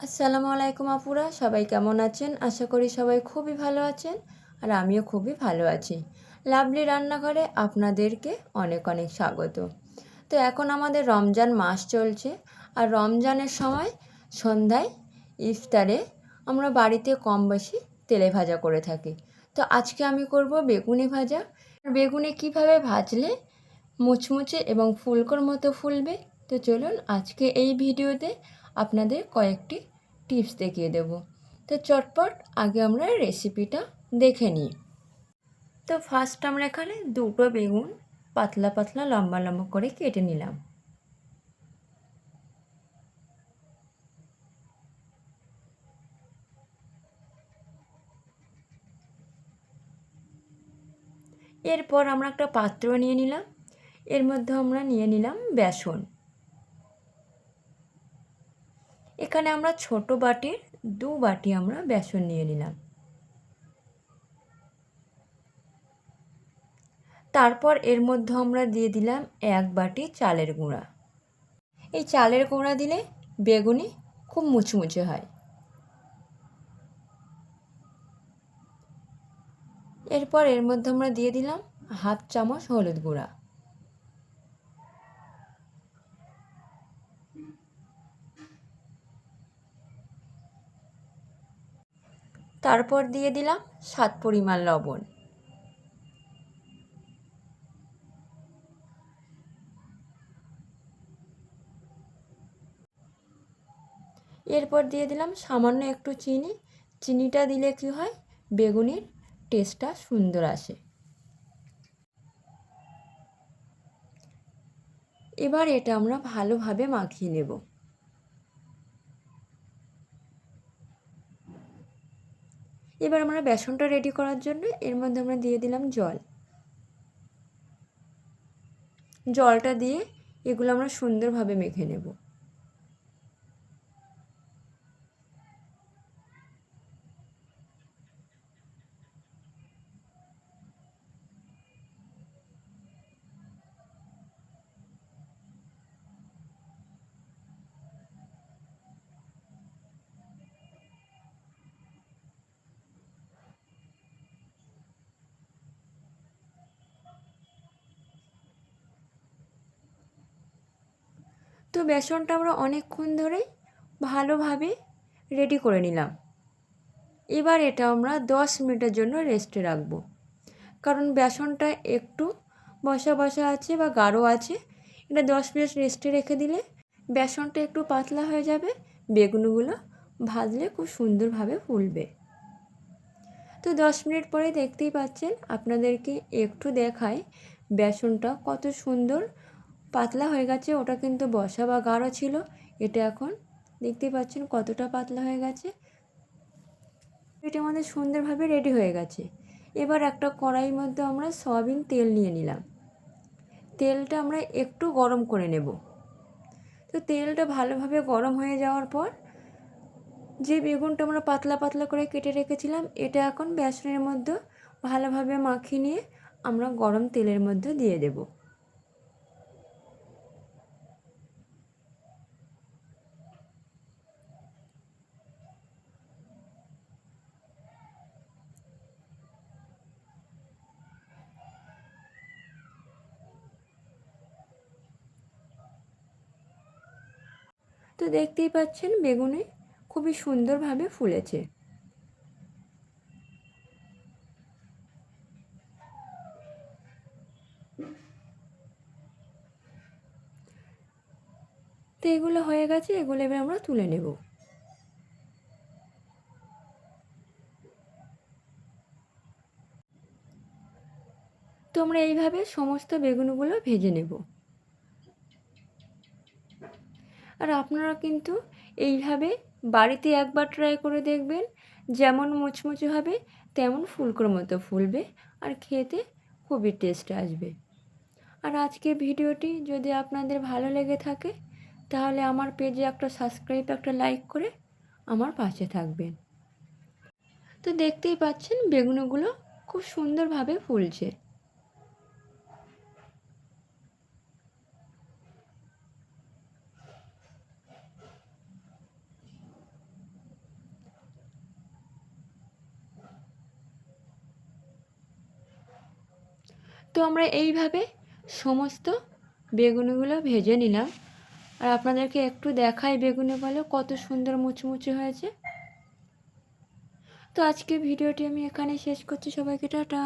আসসালামু আলাইকুম আপুরা, সবাই কেমন আছেন? আশা করি সবাই খুবই ভালো আছেন আর আমিও খুবই ভালো আছি। লাভলি রান্নাঘরে আপনাদেরকে অনেক অনেক স্বাগত। তো এখন আমাদের রমজান মাস চলছে আর রমজানের সময় সন্ধ্যায় ইফতারে আমরা বাড়িতে কম বেশি তেলে ভাজা করে থাকি। তো আজকে আমি করব বেগুনি ভাজা। বেগুনে কীভাবে ভাজলে মুচমুচে এবং ফুলকোর মতো ফুলবে? তো চলুন আজকে এই ভিডিওতে আপনাদের কয়েকটি টিপস দেখিয়ে দেব। তো চটপট আগে আমরা রেসিপিটা দেখে নিই। তো ফার্স্ট আমরা এখানে দুটো বেগুন পাতলা পাতলা লম্বা লম্বা করে কেটে নিলাম। এরপর আমরা একটা পাত্র নিয়ে নিলাম। এর মধ্যে আমরা নিয়ে নিলাম বেসন। এখানে আমরা ছোট বাটির দু বাটি আমরা বেসন নিয়ে নিলাম। তারপর এর মধ্যে আমরা দিয়ে দিলাম এক বাটি চালের গুঁড়া। এই চালের গুঁড়া দিলে বেগুনি খুব মুচমুচে হয়। এরপর এর মধ্যে আমরা দিয়ে দিলাম হাফ চামচ হলুদ গুঁড়া। তারপর দিয়ে দিলাম স্বাদ পরিমাণ লবণ। এরপর দিয়ে দিলাম সামান্য একটু চিনি। চিনিটা দিলে কি হয়? বেগুনির টেস্টটা সুন্দর আসে। এবার এটা আমরা ভালোভাবে মাখিয়ে নেব। এবার আমরা বেসনটা রেডি করার জন্য এর মধ্যে আমরা দিয়ে দিলাম জল। জলটা দিয়ে এগুলো আমরা সুন্দরভাবে মেখে নেব। তো বেসনটা আমরা অনেকক্ষণ ধরেই ভালোভাবে রেডি করে নিলাম। এবার এটা আমরা দশ মিনিটের জন্য রেস্টে রাখব। কারণ বেসনটা একটু বসা বসা আছে বা গাঢ় আছে, এটা দশ মিনিট রেস্টে রেখে দিলে বেসনটা একটু পাতলা হয়ে যাবে, বেগুনগুলো ভাজলে খুব সুন্দরভাবে ফুলবে। তো দশ মিনিট পরে দেখতেই পাচ্ছেন, আপনাদেরকে একটু দেখায় বেসনটা কত সুন্দর পাতলা হয়ে গেছে, ওটা কিন্তু বসা বা গাঢ় ছিল। এটা এখন দেখতেই পাচ্ছেন কতটা পাতলা হয়ে গেছে। এটা আমাদের সুন্দরভাবে রেডি হয়ে গেছে। এবার একটা কড়াইয়ের মধ্যে আমরা সয়াবিন তেল নিয়ে নিলাম। তেলটা আমরা একটু গরম করে নেব। তো তেলটা ভালোভাবে গরম হয়ে যাওয়ার পর যে বেগুনটা আমরা পাতলা পাতলা করে কেটে রেখেছিলাম, এটা এখন বেসনের মধ্যে ভালোভাবে মাখিয়ে নিয়ে আমরা গরম তেলের মধ্যে দিয়ে দেবো তো দেখতেই পাচ্ছেন বেগুনে খুবই সুন্দরভাবে ফুলেছে। তো এগুলো হয়ে গেছে, এগুলো এবার আমরা তুলে নেব। তোমরা এইভাবে সমস্ত বেগুনগুলো ভেজে নেব। আর আপনারা কিন্তু এইভাবে বাড়িতে একবার ট্রাই করে দেখবেন, যেমন মুচমুচে হবে, তেমন ফুলকোর মতো ফুলবে আর খেতে খুবই টেস্ট আসবে। আর আজকের ভিডিওটি যদি আপনাদের ভালো লেগে থাকে, তাহলে আমার পেজে একটা সাবস্ক্রাইব একটা লাইক করে আমার পাশে থাকবেন। তো দেখতেই পাচ্ছেন বেগুনগুলো খুব সুন্দরভাবে ফুলছে। তো আমরা এইভাবে সমস্ত বেগুনগুলো ভেজে নিলাম। আর আপনাদেরকে একটু দেখাই বেগুনে বলে, কত সুন্দর মুচমুচে হয়েছে। তো আজকে ভিডিওটি আমি এখানে শেষ করছি। সবাইকে টাটা।